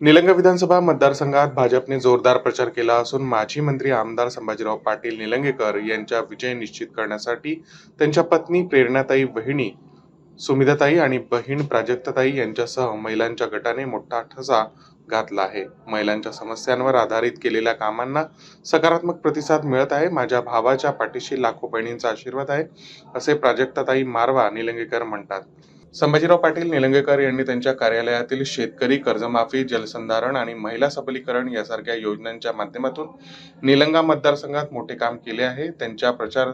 निलंगा विधानसभा मतदारसंघात भाजपने जोरदार प्रचार केला असून माजी मंत्री आमदार संभाजीराव पाटील निलंगेकर यांचा विजय निश्चित करण्यासाठी त्यांच्या पत्नी प्रेरणाताई बहिणी सुमिधाताई आणि बहीण प्राजक्ताताई यांच्यासह महिलांच्या गटाने मोठा ठसा घातला आहे. महिलांच्या समस्यांवर आधारित केलेल्या कामांना सकारात्मक प्रतिसाद मिळत आहे. माझ्या भावाच्या पाठीशी लाखो बहिणींचा आशीर्वाद आहे असे प्राजक्ताताई मारवा निलंगेकर म्हणतात. संभाजीराव पाटील निलंगेकर यांनी त्यांच्या कार्यालयातील शेतकरी कर्जमाफी जलसंधारण आणि महिला सबलीकरण यासारख्या योजनांच्या माध्यमातून निलंगा मतदारसंघात मोठे काम केले आहे. त्यांच्या प्रचार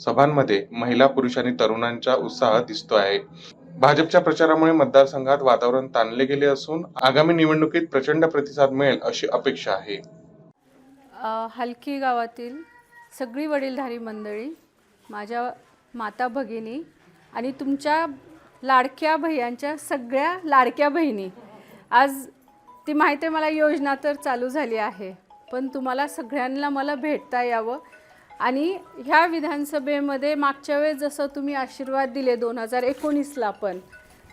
सभांमध्ये महिला पुरुष आणि तरुणांचा उत्साह दिसतो आहे. भाजपच्या प्रचारामुळे मतदारसंघात वातावरण ताणले गेले असून आगामी निवडणुकीत प्रचंड प्रतिसाद मिळेल अशी अपेक्षा आहे. हलकी गावातील सगळी वडीलधारी मंडळी माझ्या माता भगिनी आणि तुमच्या लाडक्या भैयांच्या सगळ्या लाडक्या बहिणी. आज ती माहिती आहे मला योजना तर चालू झाली आहे पण तुम्हाला सगळ्यांना मला भेटता यावं. आणि ह्या विधानसभेमध्ये मागच्या वेळेस जसं तुम्ही आशीर्वाद दिले दोन हजार एकोणीसला पण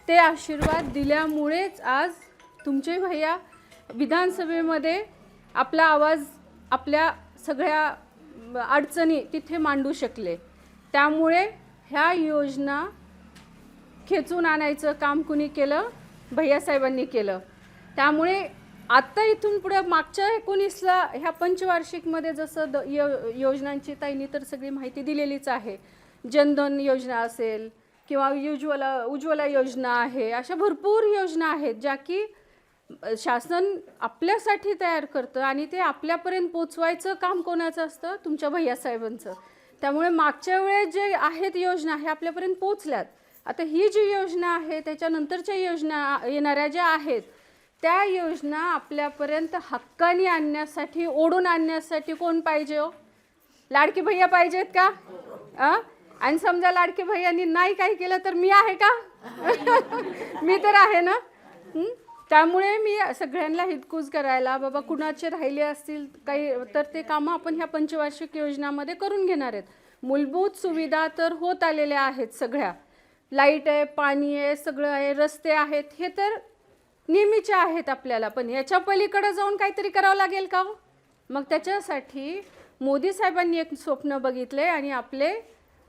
ते आशीर्वाद दिल्यामुळेच आज तुमचे भैया विधानसभेमध्ये आपला आवाज आपल्या सगळ्या अडचणी तिथे मांडू शकले. त्यामुळे ह्या योजना खेचून आणायचं काम कुणी केलं? भैयासाहेबांनी केलं. त्यामुळे आत्ता इथून पुढे मागच्या एकोणीसला ह्या पंचवार्षिकमध्ये जसं द यो योजनांची ताईंनी तर सगळी माहिती दिलेलीच आहे. जनधन योजना असेल किंवा उज्ज्वला उज्ज्वला योजना आहे अशा भरपूर योजना आहेत ज्या की शासन आपल्यासाठी तयार करतं आणि ते आपल्यापर्यंत पोचवायचं काम कोणाचं असतं? तुमच्या भैयासाहेबांचं त्यामुळे मागच्या वेळेस जे आहेत योजना हे आपल्यापर्यंत पोचल्यात. आता ही जी योजना आहे त्याच्यानंतरच्या योजना येणाऱ्या ज्या आहेत त्या योजना आपल्यापर्यंत हक्काने आणण्यासाठी ओढून आणण्यासाठी कोण पाहिजे हो? लाडकी भैया पाहिजेत का? आणि समजा लाडकी भैयांनी नाही काही केलं तर मी आहे का? मी तर आहे ना? त्यामुळे मी सगळ्यांना हितकूज करायला बाबा कुणाचे राहिले असतील काही तर ते कामं आपण ह्या पंचवार्षिक योजनामध्ये करून घेणार आहेत. मूलभूत सुविधा तर होत आलेल्या आहेत सगळ्या. लाइट आहे पाणी आहे सगळं आहे रस्ते आहेत हे तर नेहमीचे आहेत आपल्याला. पण याच्या पलीकडे जाऊन काहीतरी करावं लागेल का हो? मग त्याच्यासाठी मोदी साहेबांनी एक स्वप्न बघितले आणि आपले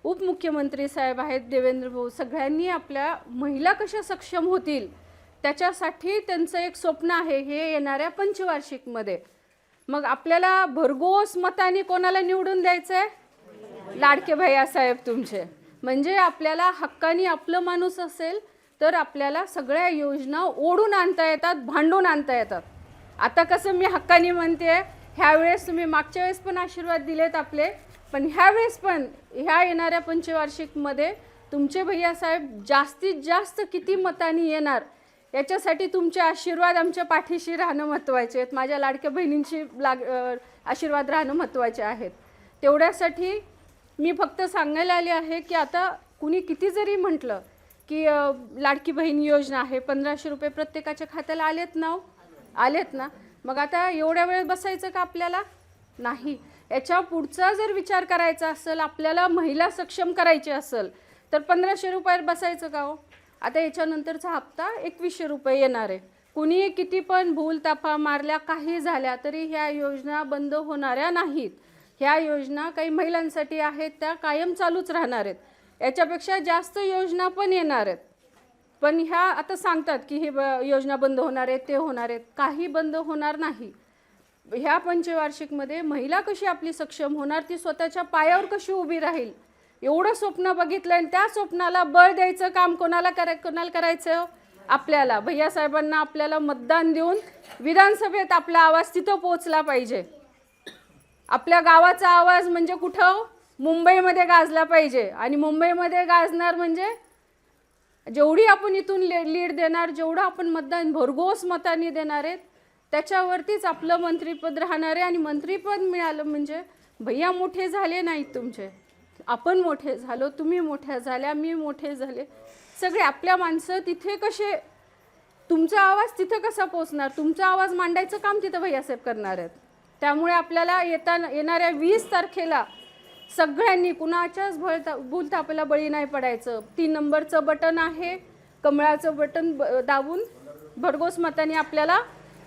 उपमुख्यमंत्री साहेब आहेत देवेंद्र भाऊ सगळ्यांनी आपल्या महिला कशा सक्षम होतील त्याच्यासाठी त्यांचं एक स्वप्न आहे हे येणाऱ्या पंचवार्षिकमध्ये. मग आपल्याला भरघोस मताने कोणाला निवडून द्यायचं आहे लाडके भैया साहेब तुमचे. म्हणजे आपल्याला हक्कानी आपलं माणूस असेल तर आपल्याला सगळ्या योजना ओढून आणता येतात भांडून आणता येतात. आता कसं मी हक्कानी म्हणते ह्यावेळेस तुम्ही मागच्या वेळेस पण आशीर्वाद दिलेत आपले पण ह्यावेळेस पण ह्या येणाऱ्या पंचवार्षिकमध्ये तुमचे भैया साहेब जास्तीत जास्त किती मतांनी येणार याच्यासाठी तुमचे आशीर्वाद आमच्या पाठीशी राहणं महत्त्वाचे आहेत. माझ्या लाडक्या बहिणींशी लाग आशीर्वाद राहणं महत्त्वाचे आहेत. तेवढ्यासाठी मी फक्त सांगायला आले आहे की आता कुणी किती जरी म्हटलं की लाडकी बहीण योजना आहे पंधराशे रुपये प्रत्येकाच्या खात्याला आलेत ना हो? आलेत ना. मग आता एवढ्या वेळ बसायचं का आपल्याला? नाही. याच्या पुढचा जर विचार करायचा असेल आपल्याला महिला सक्षम करायची असेल तर पंधराशे रुपयावर बसायचं का हो? आता याच्यानंतरचा हप्ता एकवीसशे रुपये येणार आहे. कुणी किती पण भूल ताफा मारल्या काही झाल्या तरी ह्या योजना बंद होणाऱ्या नाहीत. ह्या योजना काही महिलांसाठी आहेत त्या कायम चालूच राहणार आहेत. याच्यापेक्षा जास्त योजना पण येणार आहेत. पण ह्या आता सांगतात की ही ब योजना बंद होणार आहेत ते होणार आहेत. काही बंद होणार नाही. ह्या पंचवार्षिकमध्ये महिला कशी आपली सक्षम होणार ती स्वतःच्या पायावर कशी उभी राहील? एवढं स्वप्न बघितलं आणि त्या स्वप्नाला बळ द्यायचं काम कोणाला करा कोणाला करायचं? आपल्याला. भैयासाहेबांना आपल्याला मतदान देऊन विधानसभेत आपला आवाज तिथं पोचला पाहिजे. आपल्या गावाचा आवाज म्हणजे कुठं? मुंबईमध्ये गाजला पाहिजे. आणि मुंबईमध्ये गाजणार म्हणजे जेवढी आपण इथून ले लीड देणार जेवढं आपण मतदान भरघोस मतांनी देणार आहेत त्याच्यावरतीच आपलं मंत्रीपद राहणार आहे. आणि मंत्रीपद मिळालं म्हणजे भैया मोठे झाले नाहीत तुमचे. आपण मोठे झालो तुम्ही मोठ्या झाल्या मी मोठे झाले. सगळे आपल्या माणसं तिथे कसे तुमचा आवाज तिथं कसा पोचणार तुमचा आवाज मांडायचं काम तिथं भैयासाहेब करणार आहेत. त्यामुळे आपल्याला येताना येणाऱ्या वीस तारखेला सगळ्यांनी कुणाच्याच भळता भूलथापाला बळी नाही पडायचं. तीन नंबरचं बटन आहे. कमळाचं बटन ब दाबून भरघोस मताने आपल्याला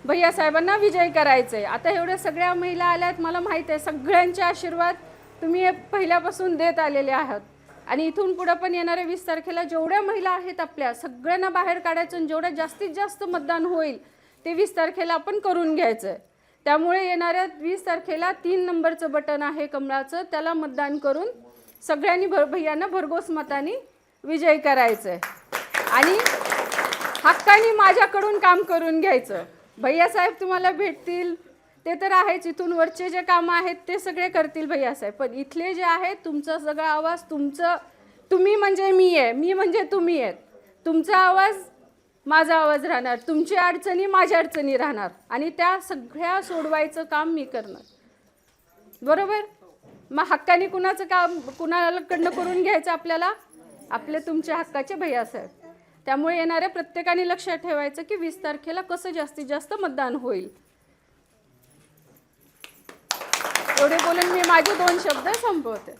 भैयासाहेबांना विजय करायचं आहे आता एवढ्या सगळ्या महिला आल्या आहेत मला माहीत आहे सगळ्यांचे आशीर्वाद तुम्ही हे पहिल्यापासून देत आलेले आहात. आणि इथून पुढं पण येणाऱ्या वीस तारखेला जेवढ्या महिला आहेत आपल्या सगळ्यांना बाहेर काढायचं आणि जेवढ्या जास्तीत जास्त मतदान होईल ते वीस तारखेला आपण करून घ्यायचं आहे त्यामुळे येणाऱ्या वीस तारखेला तीन नंबरचं बटन आहे कमळाचं. त्याला मतदान करून सगळ्यांनी भर भैयांना भरघोस मताने विजय करायचं आहे आणि हक्काने माझ्याकडून काम करून घ्यायचं. भैयासाहेब तुम्हाला भेटतील. ते तर आहेच इथून वरचे जे कामं आहेत ते सगळे करतील भैयासाहेब पण इथले जे आहेत तुमचा सगळा आवाज तुमचं तुम्ही म्हणजे मी आहे. मी म्हणजे तुम्ही आहेत. तुमचा आवाज माझा आवाज राहणार तुमची अडचणी माझ्या अडचणी राहणार आणि त्या सगळ्या सोडवायचं काम मी करणार. बरोबर? मग हक्काने कुणाचं काम कुणाकडनं करून घ्यायचं आपल्याला? आपले तुमच्या हक्काचे भैयासाहेब त्यामुळे येणाऱ्या प्रत्येकाने लक्षात ठेवायचं की वीस तारखेला कसं जास्तीत जास्त मतदान होईल. एवढे बोलून मी माझे दोन शब्द संपवते.